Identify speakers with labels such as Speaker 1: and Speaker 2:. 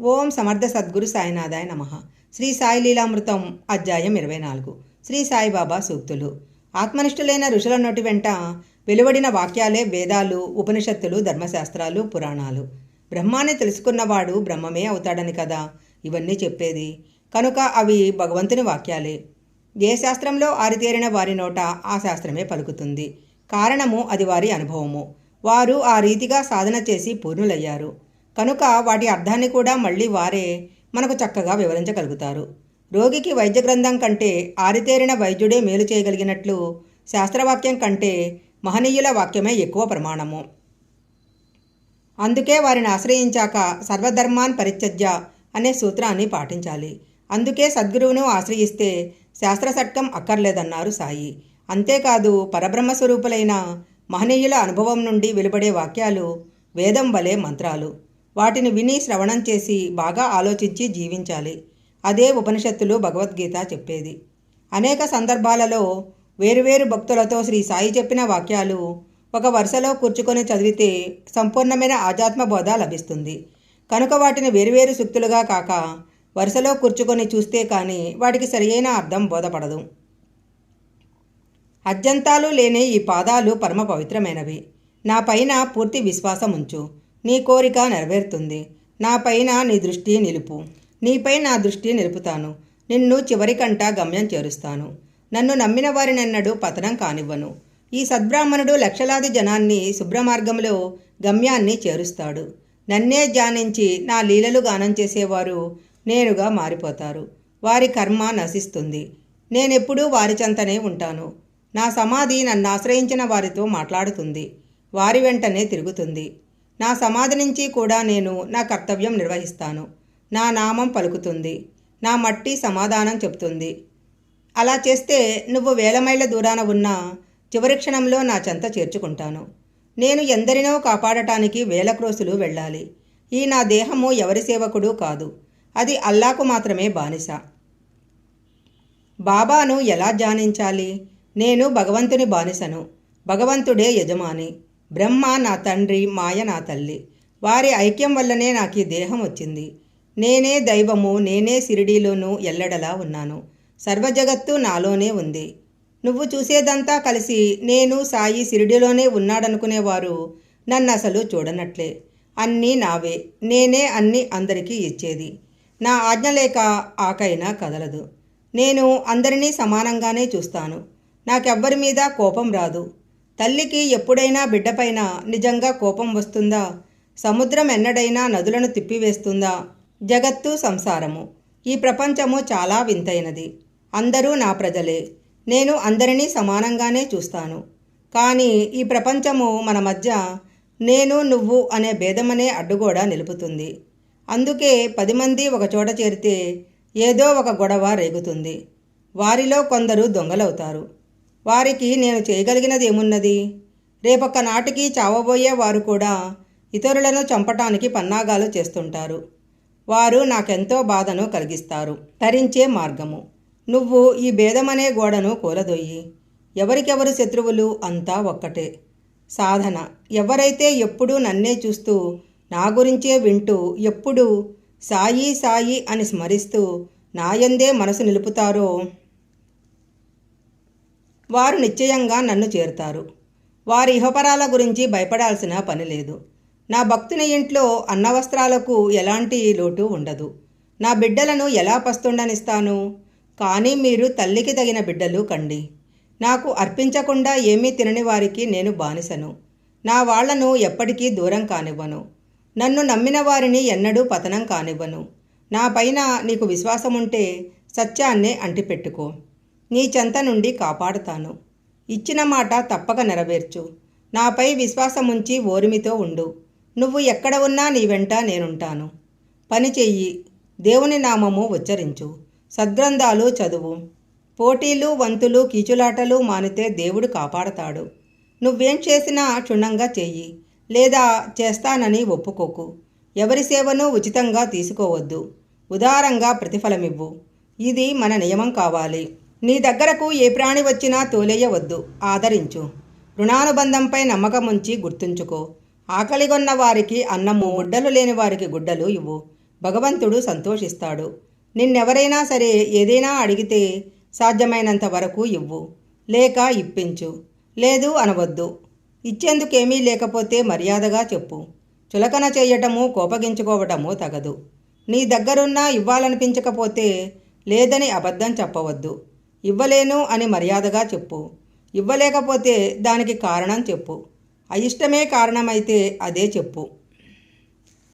Speaker 1: ఓం సమర్థ సద్గురు సాయినాథాయ నమ. శ్రీ సాయి లీలామృతం అధ్యాయం ఇరవై నాలుగు. శ్రీ సాయిబాబా సూక్తులు. ఆత్మనిష్ఠులైన ఋషుల నోటి వెంట వెలువడిన వాక్యాలే వేదాలు ఉపనిషత్తులు ధర్మశాస్త్రాలు పురాణాలు. బ్రహ్మాన్ని తెలుసుకున్నవాడు బ్రహ్మమే అవుతాడని కదా ఇవన్నీ చెప్పేది? కనుక అవి భగవంతుని వాక్యాలే. ఏ శాస్త్రంలో ఆరితేరిన వారి నోట ఆ శాస్త్రమే పలుకుతుంది. కారణము అది వారి అనుభవము. వారు ఆ రీతిగా సాధన చేసి పూర్ణులయ్యారు. కనుక వాటి అర్థాన్ని కూడా మళ్ళీ వారే మనకు చక్కగా వివరించగలుగుతారు. రోగికి వైద్య గ్రంథం కంటే ఆరితేరిన వైద్యుడే మేలు చేయగలిగినట్లు శాస్త్రవాక్యం కంటే మహనీయుల వాక్యమే ఎక్కువ ప్రమాణము. అందుకే వారిని ఆశ్రయించాక సర్వధర్మాన్ పరిత్యజ్య అనే సూత్రాన్ని పాటించాలి. అందుకే సద్గురువును ఆశ్రయిస్తే శాస్త్రసట్కం అక్కర్లేదన్నారు సాయి. అంతేకాదు పరబ్రహ్మ స్వరూపులైన మహనీయుల అనుభవం నుండి వెలువడే వాక్యాలు వేదం వలె మంత్రాలు. వాటిని విని శ్రవణం చేసి బాగా ఆలోచించి జీవించాలి. అదే ఉపనిషత్తులు భగవద్గీత చెప్పేది. అనేక సందర్భాలలో వేరువేరు భక్తులతో శ్రీ సాయి చెప్పిన వాక్యాలు ఒక వరుసలో కూర్చుకొని చదివితే సంపూర్ణమైన ఆధ్యాత్మ బోధ లభిస్తుంది. కనుక వాటిని వేరువేరు సూక్తులుగా కాక వరుసలో కూర్చుకొని చూస్తే కానీ వాటికి సరియైన అర్థం బోధపడదు. అద్యంతాలు లేని ఈ పాదాలు పరమ పవిత్రమైనవి. నా పైన పూర్తి విశ్వాసం ఉంచు నీ కోరిక నెరవేరుతుంది. నాపైన నీ దృష్టి నిలుపు. నీపై నా దృష్టి నిలుపుతాను. నిన్ను చివరికంట గమ్యం చేరుస్తాను. నన్ను నమ్మిన వారినెన్నడూ పతనం కానివ్వను. ఈ సద్బ్రాహ్మణుడు లక్షలాది జనాన్ని శుభ్రమార్గంలో గమ్యాన్ని చేరుస్తాడు. నన్నే ధ్యానించి నా లీలలు గానం చేసేవారు నేనుగా మారిపోతారు. వారి కర్మ నశిస్తుంది. నేనెప్పుడూ వారి చెంతనే ఉంటాను. నా సమాధి నన్ను ఆశ్రయించిన వారితో మాట్లాడుతుంది. వారి వెంటనే తిరుగుతుంది. నా సమాధి నుంచి కూడా నేను నా కర్తవ్యం నిర్వహిస్తాను. నా నామం పలుకుతుంది. నా మట్టి సమాధానం చెబుతుంది. అలా చేస్తే నువ్వు వేల మైళ్ళ దూరాన ఉన్న చివరి క్షణంలో నా చెంత చేర్చుకుంటాను. నేను ఎందరినో కాపాడటానికి వేల క్రోసులు వెళ్ళాలి. ఈ నా దేహము ఎవరి సేవకుడు కాదు. అది అల్లాకు మాత్రమే బానిస. బాబాను ఎలా ధ్యానించాలి నేను భగవంతుని బానిసను. భగవంతుడే యజమాని. బ్రహ్మ నా తండ్రి మాయ నా తల్లి. వారి ఐక్యం వల్లనే నాకు ఈ దేహం వచ్చింది. నేనే దైవము నేనే సిరిడీలోనూ ఎల్లడలా ఉన్నాను. సర్వజగత్తు నాలోనే ఉంది. నువ్వు చూసేదంతా కలిసి నేను సాయి సిరిడిలోనే ఉన్నాడనుకునేవారు నన్ను అసలు చూడనట్లే. అన్నీ నావే. నేనే అన్నీ అందరికీ ఇచ్చేది. నా ఆజ్ఞ లేక ఆకైనా కదలదు. నేను అందరినీ సమానంగానే చూస్తాను. నాకెవ్వరి మీద కోపం రాదు. తల్లికి ఎప్పుడైనా బిడ్డపైన నిజంగా కోపం వస్తుందా? సముద్రం ఎన్నడైనా నదులను తిప్పివేస్తుందా? జగత్తు సంసారము. ఈ ప్రపంచము చాలా వింతైనది. అందరూ నా ప్రజలే. నేను అందరినీ సమానంగానే చూస్తాను. కానీ ఈ ప్రపంచము మన మధ్య నేను నువ్వు అనే భేదమనే అడ్డుగోడ నిలుపుతుంది. అందుకే పది మంది ఒక చోట చేరితే ఏదో ఒక గొడవ రేగుతుంది. వారిలో కొందరు దొంగలవుతారు. వారికి నేను చేయగలిగినది ఏమున్నది? రేపొక్క నాటికి చావబోయే వారు కూడా ఇతరులను చంపటానికి పన్నాగాలు చేస్తుంటారు. వారు నాకెంతో బాధను కలిగిస్తారు. తరించే మార్గము. నువ్వు ఈ భేదమనే గోడను కూలదొయ్యి. ఎవరికెవరు శత్రువులు అంతా ఒక్కటే. సాధన. ఎవరైతే ఎప్పుడూ నన్నే చూస్తూ నా గురించే వింటూ ఎప్పుడూ సాయి సాయి అని స్మరిస్తూ నాయందే మనసు నిలుపుతారో వారు నిశ్చయంగా నన్ను చేరుతారు. వారి ఇహపరాల గురించి భయపడాల్సిన పని లేదు. నా భక్తుని ఇంట్లో అన్నవస్త్రాలకు ఎలాంటి లోటు ఉండదు. నా బిడ్డలను ఎలా పస్తుండనిస్తాను? కానీ మీరు తల్లికి తగిన బిడ్డలు కండి. నాకు అర్పించకుండా ఏమీ తినని వారికి నేను బానిసను. నా వాళ్ళను ఎప్పటికీ దూరం కానివ్వను. నన్ను నమ్మిన వారిని ఎన్నడూ పతనం కానివ్వను. నా పైన నీకు విశ్వాసం ఉంటే సత్యాన్నే అంటిపెట్టుకో. నీ చెంత నుండి కాపాడుతాను. ఇచ్చిన మాట తప్పక నెరవేర్చు. నాపై విశ్వాసముంచి ఓరిమితో ఉండు. నువ్వు ఎక్కడ ఉన్నా నీ వెంట నేనుంటాను. పని చెయ్యి. దేవుని నామము ఉచ్చరించు. సద్గ్రంథాలు చదువు. పోటీలు వంతులు కీచులాటలు మానితే దేవుడు కాపాడతాడు. నువ్వేం చేసినా క్షుణ్ణంగా చెయ్యి. లేదా చేస్తానని ఒప్పుకోకు. ఎవరి సేవను ఉచితంగా తీసుకోవద్దు. ఉదారంగా ప్రతిఫలమివ్వు. ఇది మన నియమం కావాలి. నీ దగ్గరకు ఏ ప్రాణి వచ్చినా తోలేయవద్దు. ఆదరించు. రుణానుబంధంపై నమ్మకముంచి గుర్తుంచుకో. ఆకలిగొన్న వారికి అన్నము గుడ్డలు లేని వారికి గుడ్డలు ఇవ్వు. భగవంతుడు సంతోషిస్తాడు. నిన్నెవరైనా సరే ఏదైనా అడిగితే సాధ్యమైనంత వరకు ఇవ్వు. లేక ఇప్పించు. లేదు అనవద్దు. ఇచ్చేందుకేమీ లేకపోతే మర్యాదగా చెప్పు. చులకన చేయటము కోపగించుకోవటము తగదు. నీ దగ్గరున్నా ఇవ్వాలనిపించకపోతే లేదని అబద్ధం చెప్పవద్దు. ఇవ్వలేను అని మర్యాదగా చెప్పు. ఇవ్వలేకపోతే దానికి కారణం చెప్పు. అయిష్టమే కారణమైతే అదే చెప్పు.